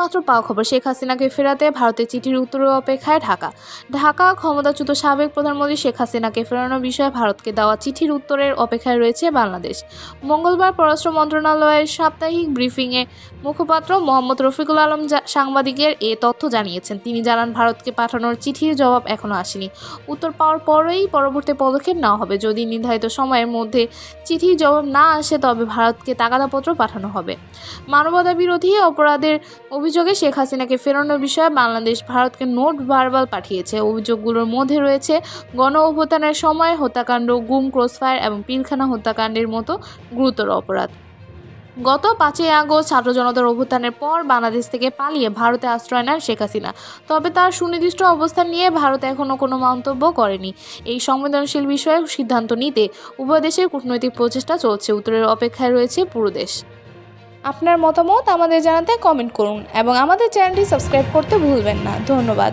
মাত্র পাওয়া খবর, শেখ হাসিনাকে ফেরাতে ভারতের চিঠির উত্তরের অপেক্ষায় ঢাকা। ঢাকা, ক্ষমতাচ্যুত সাবেক প্রধানমন্ত্রী শেখ হাসিনাকে ফেরানোর বিষয়ে ভারতকে দেওয়া চিঠির উত্তরের অপেক্ষায় রয়েছে বাংলাদেশ। মঙ্গলবার পররাষ্ট্র মন্ত্রণালয়ের সাপ্তাহিক ব্রিফিংয়ে মুখপাত্র মোহাম্মদ রফিকুল আলম সাংবাদিকের এ তথ্য জানিয়েছেন। তিনি জানান, ভারতকে পাঠানোর চিঠির জবাব এখনও আসেনি। উত্তর পাওয়ার পরেই পরবর্তী পদক্ষেপ নেওয়া হবে। যদি নির্ধারিত সময়ের মধ্যে চিঠির জবাব না আসে, তবে ভারতকে তাগাদাপত্র পাঠানো হবে। মানবতা বিরোধী অপরাধের অভিযোগে শেখ হাসিনাকে ফেরানোর বিষয়ে বাংলাদেশ, ভারতকে নোট ভার্বাল পাঠিয়েছে। অভিযোগগুলোর মধ্যে রয়েছে, গণ অভ্যুত্থানের সময় হত্যাকাণ্ড, গুম, ক্রসফায়ার এবং পিলখানা হত্যাকাণ্ডের মতো গুরুতর অপরাধ। গত পাঁচই আগস্ট ছাত্র জনতার অভ্যুত্থানের পর বাংলাদেশ থেকে পালিয়ে ভারতে আশ্রয় নেন শেখ হাসিনা। তবে তার সুনির্দিষ্ট অবস্থান নিয়ে ভারত এখনও কোনো মন্তব্য করেনি। এই সংবেদনশীল বিষয়ে সিদ্ধান্ত নিতে উভয় দেশের কূটনৈতিক প্রচেষ্টা চলছে। উত্তরের অপেক্ষায় রয়েছে পুরো দেশ। আপনার মতামত আমাদের জানাতে কমেন্ট করুন এবং আমাদের চ্যানেলটি সাবস্ক্রাইব করতে ভুলবেন না। ধন্যবাদ।